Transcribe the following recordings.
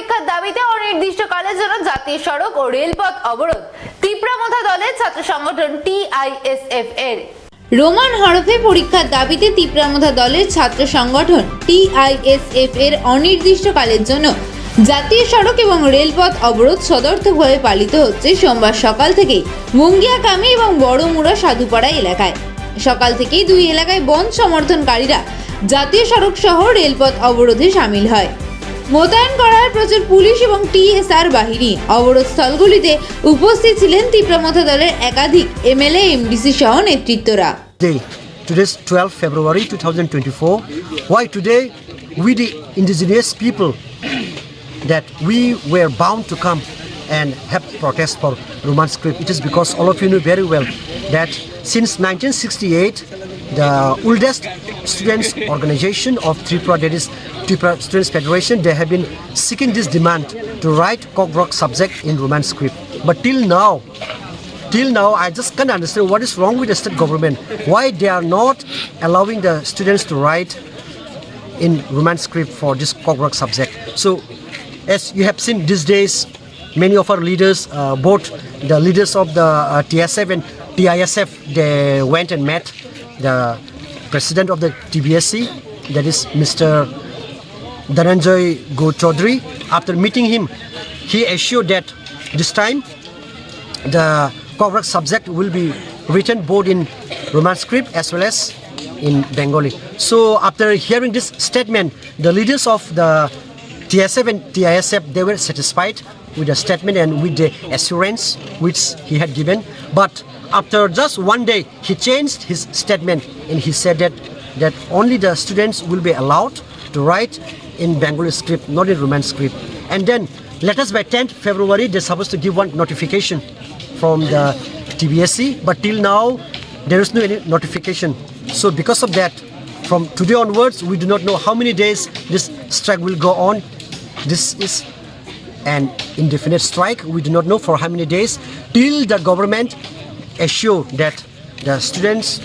পরীক্ষার দাবিতে অনির্দিষ্টকালের জন্য জাতীয় সড়ক ও রেলপথ অবরোধ। তীব্রামথা দলের ছাত্র সংগঠন টিআইএসএফ এর রোমান হরফে পরীক্ষার দাবিতে তীব্রামথা দলের ছাত্র সংগঠন টিআইএসএফ এর অনির্দিষ্টকালের জন্য জাতীয় সড়ক এবং রেলপথ অবরোধ সদর্থকভাবে পালিত হচ্ছে সোমবার সকাল থেকেই মুঙ্গিয়াকামি এবং বড়মুড়া সাধুপাড়া এলাকায়। সকাল থেকেই দুই এলাকায় বন সমর্থনকারীরা জাতীয় সড়ক সহ রেলপথ অবরোধে সামিল হয়। মোতায়েন করা হয় প্রচুর পুলিশ এবং টিএসআর বাহিনী অবরোধ স্থলগুলিতে উপস্থিত ছিলেন তীব্রমথা দলের একাধিক এমএলএ এমডিসি সহ নেতৃত্বরা day. Today is 12 February 2024. Why today we the indigenous people that we were bound to come and have protest for Roman script. It is because all of you know very well that since 1968 the oldest students organization of Tripura that is Tripura Students Federation they have been seeking this demand to write Cockroach subject in Roman script. But till now till now i just can't understand what is wrong with the state government why they are not allowing the students to write in roman script for this cockroach subject so as you have seen these days many of our leaders uh, both the leaders of the uh, tsf and tisf they went and met the president of the tbsc that is mr Dhananjay Go Chaudhary. After meeting him, he assured that this time the correct subject will be written both in Roman script as well as in Bengali. So after hearing this statement, the leaders of the TSF and TISF they were satisfied with the statement and with the assurance which he had given. But after just one day, he changed his statement and he said that that only the students will be allowed to write in Bengali script, not in Roman script. And then let us by 10th February, they're supposed to give one notification from the TBSC, but till now there is no any notification. So because of that, from today onwards, we do not know how many days this strike will go on. This is an indefinite strike. We do not know for how many days till the government assure that the students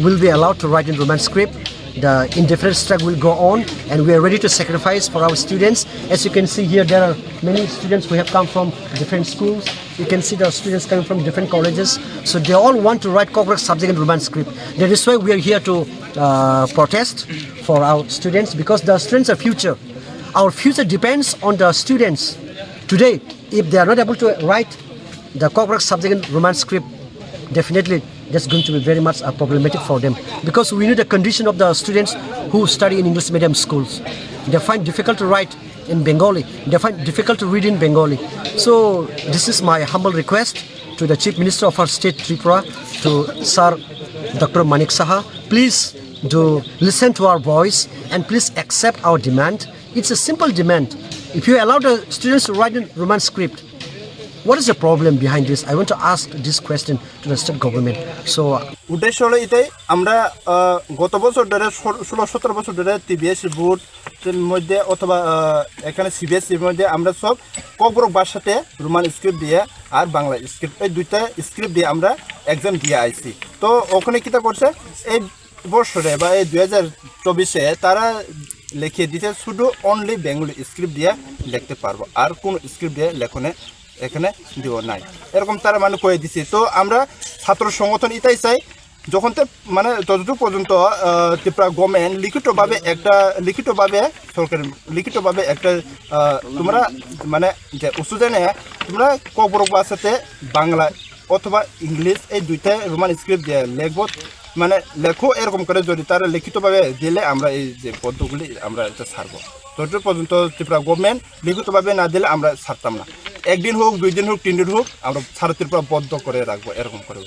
will be allowed to write in Roman script. The indefinite strike will go on, and we are ready to sacrifice for our students. As you can see here, there are many students who have come from different schools. You can see the students coming from different colleges. So they all want to write corporate subject in Roman script. That is why we are here to uh, protest for our students because the students are future. Our future depends on the students. Today, if they are not able to write the corporate subject in Roman script, definitely that's going to be very much uh, problematic for them because we know the condition of the students who study in English medium schools. They find difficult to write in Bengali. They find difficult to read in Bengali. So this is my humble request to the Chief Minister of our state Tripura, to Sir Dr. Manik Saha. Please do listen to our voice and please accept our demand. It's a simple demand. If you allow the students to write in Roman script, what is the problem behind this? I want to ask this question to the state government. So, উদ্দেশ্য হলো এটাই আমরা গত বছর ধরে ষোল- সতেরো বছর ধরে টিবিএস বোর্ডের মধ্যে অথবা এখানে সিবিএসসির মধ্যে আমরা সব ককবরক ভাষাতে রোমান স্ক্রিপ্ট দিয়ে আর বাংলা স্ক্রিপ্ট এই দুইটা স্ক্রিপ্ট দিয়ে আমরা এক্সাম দিয়ে আইছি তো ওখানে কিতা করছে এই বছরে বা এই দুই হাজার চব্বিশে তারা লিখিয়ে দিতে শুধু অনলি বেঙ্গলি স্ক্রিপ্ট দিয়ে লিখতে পারব আর কোন স্ক্রিপ্ট দিয়ে লেখনে এখানে দিব নাই। এরকম তারা মানে কয়ে দিছে। তো আমরা ছাত্র সংগঠন এটাই চাই, যখন মানে ততটুকু পর্যন্ত ত্রিপুরা গভর্নমেন্ট লিখিতভাবে একটা, লিখিতভাবে সরকার লিখিতভাবে একটা তোমরা মানে যে উচ্চজনে তোমরা কবরক ভাষাতে বাংলা অথবা ইংলিশ এই দুইটা রোমান স্ক্রিপ্ট দিয়ে লেখব। মানে লেখো, এরকম করে যদি তারা লিখিতভাবে দিলে আমরা এই যে পদ্মগুলি আমরা এটা ছাড়বো। ততটুকু পর্যন্ত ত্রিপুরা গভর্নমেন্ট লিখিতভাবে না দিলে আমরা ছাড়তাম না। একদিন হোক দুই দিন হোক তিন দিন হোক আমরা সাড়ে ত্রিপুরা বদ্ধ করে রাখব এরকম করে